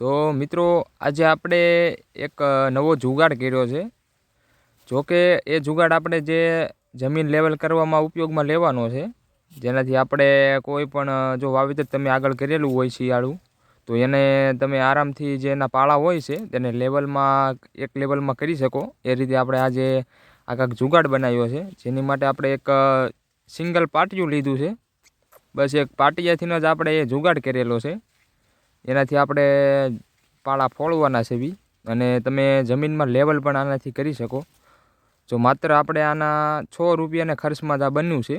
તો મિત્રો, આજે આપણે એક નવો જુગાડ કર્યો છે. જોકે એ જુગાડ આપણે જે જમીન લેવલ કરવામાં ઉપયોગમાં લેવાનો છે, જેનાથી આપણે કોઈ પણ જો વાવેતર તમે આગળ કરેલું હોય શિયાળું, તો એને તમે આરામથી જે એના પાળા હોય છે, તેને લેવલમાં, એક લેવલમાં કરી શકો. એ રીતે આપણે આજે આ કાંઈક જુગાડ બનાવ્યો છે. જેની માટે આપણે એક સિંગલ પાટિયું લીધું છે. બસ એક પાટિયાથીનો જ આપણે એ જુગાડ કરેલો છે. એનાથી આપણે પાળા ફોડવાના છે બી. અને તમે જમીનમાં લેવલ પણ આનાથી કરી શકો. જો માત્ર આપણે આના છ રૂપિયાના ખર્ચમાં જ આ બન્યું છે.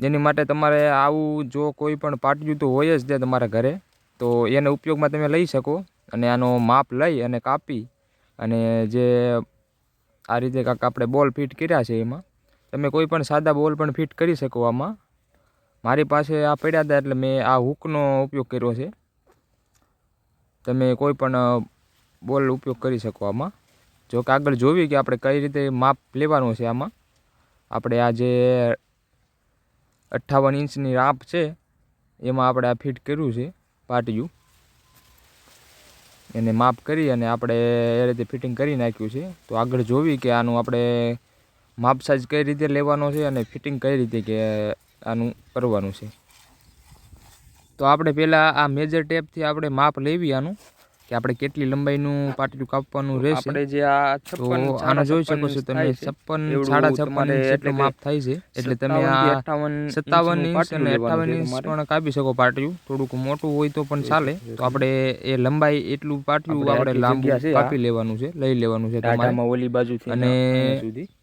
જેની માટે તમારે આવું જો કોઈ પણ પાટિયું તો હોય જ તે તમારા ઘરે. તો એને ઉપયોગમાં તમે લઈ શકો અને આનો માપ લઈ અને કાપી અને જે આ રીતે કાંક આપણે બોલ ફિટ કર્યા છે એમાં. તમે કોઈ પણ સાદા બોલ પણ ફિટ કરી શકો આમાં. મારી પાસે આ પડ્યા હતા એટલે મેં આ હૂકનો ઉપયોગ કર્યો છે. તમે કોઈ પણ બોલ ઉપયોગ કરી શકો આમાં. જો કે આગળ જોવી કે આપણે કઈ રીતે માપ લેવાનું છે આમાં. આપણે આ જે અઠ્ઠાવન ઇંચની રાપ છે, એમાં આપણે આ ફિટ કર્યું છે, પાટિયું. એને માપ કરી અને આપણે એ રીતે ફિટિંગ કરી નાખ્યું છે. તો આગળ જોવી કે આનું આપણે માપ સાઈઝ કઈ રીતે લેવાનો છે અને ફિટિંગ કઈ રીતે કે આનું કરવાનું છે. તો આપણે પહેલાં આ મેજર ટેપથી આપણે માપ લેવી આનું. કે આપણે કેટલી લંબાઈનું પાટિયું કાપવાનું રહેશે. આપણે જે આ તો છપ્પન આને જોઈ શકો છો તમે છપ્પન સાડા છપ્પન ઇંચ માપ થાય છે. એટલે તમે આ સત્તાવન ઇંચ અને અઠ્ઠાવન ઇંચ પણ કાપી શકો પાટિયું થોડુંક મોટું હોય તો પણ ચાલે. તો આપણે એ લંબાઈ એટલું પાટિયું આપણે લાંબુ છે. કાપી લેવાનું છે લઈ લેવાનું છે તમારે. ઓલી ઓલી બાજુથી અને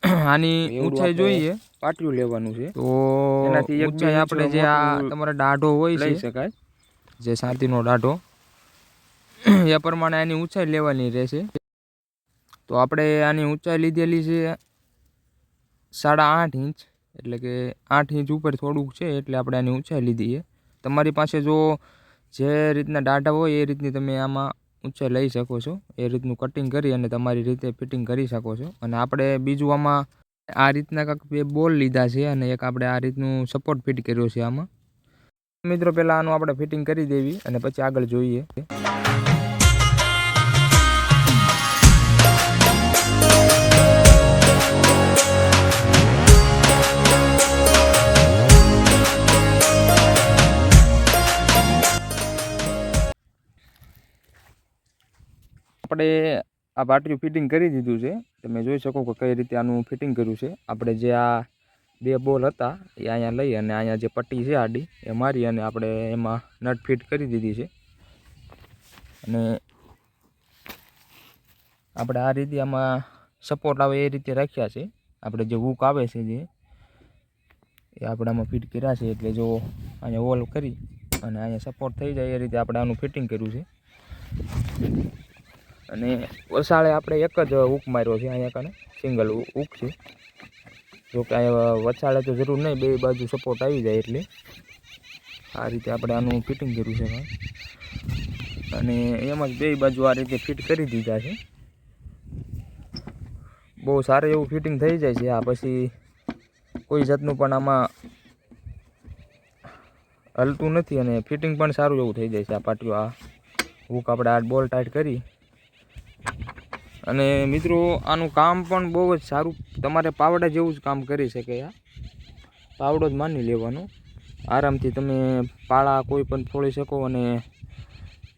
આની ઊંચાઈ જોઈએ. પાટિયું લેવાનું છે. તો એનાથી એક આપણે જે આ તમારે દાઢો હોય લઈ છે શકાય. જે સાતીનો દાઢો એ પ્રમાણે આની ઊંચાઈ લેવાની રહેશે. તો આપણે આની ઊંચાઈ લીધેલી છે સાડા આઠ ઇંચ, એટલે કે આઠ ઇંચ ઉપર થોડુંક છે, એટલે આપણે આની ઊંચાઈ લીધી છે. તમારી પાસે જો જે રીતના ડાટા હોય, એ રીતની તમે આમાં ઊંચાઈ લઈ શકો છો. એ રીતનું કટિંગ કરી અને તમારી રીતે ફિટિંગ કરી શકો છો. અને આપણે બીજું આમાં આ રીતના કાંક બે બોલ લીધા છે અને એક આપણે આ રીતનું સપોર્ટ ફિટ કર્યો છે આમાં. મિત્રો, પહેલાં આનું આપણે ફિટિંગ કરી દેવી અને પછી આગળ જોઈએ. આપણે આ પાટિયું ફિટિંગ કરી દીધું છે તમે જોઈ શકો કે કઈ રીતે આનું ફિટિંગ કર્યું છે. આપણે જે આ બે બોલ હતા, એ અહીંયા લઈ અને અહીંયા જે પટ્ટી છે આડી, એ મારી અને આપણે એમાં નટ ફિટ કરી દીધી છે. અને આપણે આ રીતે આમાં સપોર્ટ આવે એ રીતે રાખ્યા છે. આપણે જે હુક આવે છે જે, એ આપણે આમાં ફિટ કર્યા છે. એટલે જો અહીંયા વોલ કરી અને અહીંયા સપોર્ટ થઈ જાય એ રીતે આપણે આનું ફિટિંગ કર્યું છે. અને વસાળે આપણે એક જ હૂક માર્યો છે અહીંયા કને, સિંગલ હૂક છે. જો કે અહીંયા વસાળે તો જરૂર નહીં, બે બાજુ સપોર્ટ આવી જાય એટલે. આ રીતે આપણે આનું ફિટિંગ કર્યું છે અને એમ જ બે બાજુ આ રીતે ફિટ કરી દીધા છે. બહુ સારું એવું ફિટિંગ થઈ જાય છે. આ પછી કોઈ જાતનું પણ આમાં હલતું નથી અને ફિટિંગ પણ સારું એવું થઈ જાય છે. આ પાટિયું, આ હૂક આપણે આ બોલ ટાઈટ કરી. અને મિત્રો, આનું કામ પણ બહુ જ સારું. તમારે પાવડા જેવું જ કામ કરી શકે આ. પાવડો જ માની લેવાનો. આરામથી તમે પાળા કોઈ પણ ફોડી શકો અને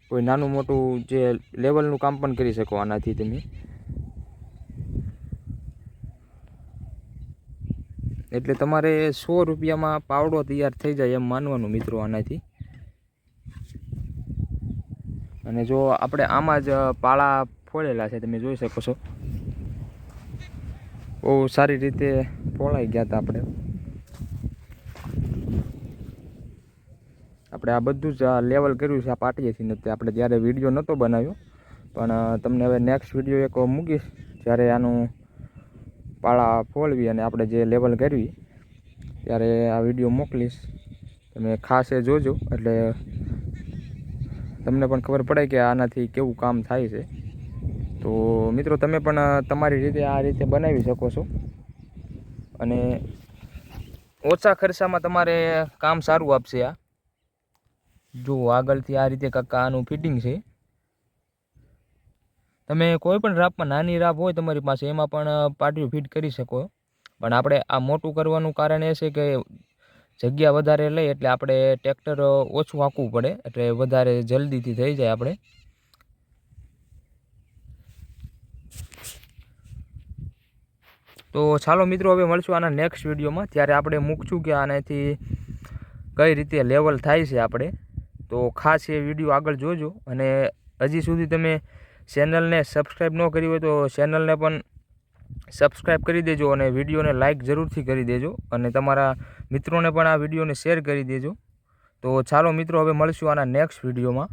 કોઈ નાનું મોટું જે લેવલનું કામ પણ કરી શકો આનાથી તમે. એટલે તમારે સો રૂપિયામાં પાવડો તૈયાર થઈ જાય એમ માનવાનું મિત્રો આનાથી. અને જો આપણે આમાં જ પાળા ફોડેલા છે, તમે જોઈ શકો છો. બહુ સારી રીતે ફોળાઈ ગયા હતા આપણે. આપણે આ બધું જ લેવલ કર્યું છે, આ પાટીએથી નથી આપણે ત્યારે વીડિયો નહોતો બનાવ્યો, પણ તમને હવે નેક્સ્ટ વીડિયો એક મૂકીશ, જ્યારે આનું પાળા ફોલવી અને આપણે જે લેવલ કરવી, ત્યારે આ વીડિયો મોકલીશ. તમે ખાસ એ જોજો, એટલે તમને પણ ખબર પડે કે આનાથી કેવું કામ થાય છે. તો મિત્રો, તમે પણ તમારી રીતે આ રીતે બનાવી શકો છો. અને ઓછા ખર્ચામાં તમારે કામ સારું આપશે આ. જુઓ આગળથી આ રીતે કાકા આનું ફિટિંગ છે. તમે કોઈ પણ રાપમાં નાની રાપ હોય તમારી પાસે, એમાં પણ પાટિયું ફિટ કરી શકો. પણ આપણે આ મોટું કરવાનું કારણ એ છે કે જગ્યા વધારે લઈ એટલે આપણે ટ્રેક્ટર ઓછું હાંકવું પડે. એટલે વધારે જલ્દીથી થઈ જાય આપણે. તો ચાલો મિત્રો, હવે મળશું આના નેક્સ્ટ વિડીયોમાં ત્યારે આપણે મૂકશું કે આનાથી કઈ રીતે લેવલ થાય છે આપણે. તો ખાસ એ વીડિયો આગળ જોજો, અને હજી સુધી તમે ચેનલને સબસ્ક્રાઈબ ન કરી હોય તો ચેનલને પણ સબસ્ક્રાઈબ કરી દેજો, અને વિડીયોને લાઇક જરૂરથી કરી દેજો, અને તમારા મિત્રોને પણ આ વિડીયોને શેર કરી દેજો. તો ચાલો મિત્રો, હવે મળશું આના નેક્સ્ટ વિડીયોમાં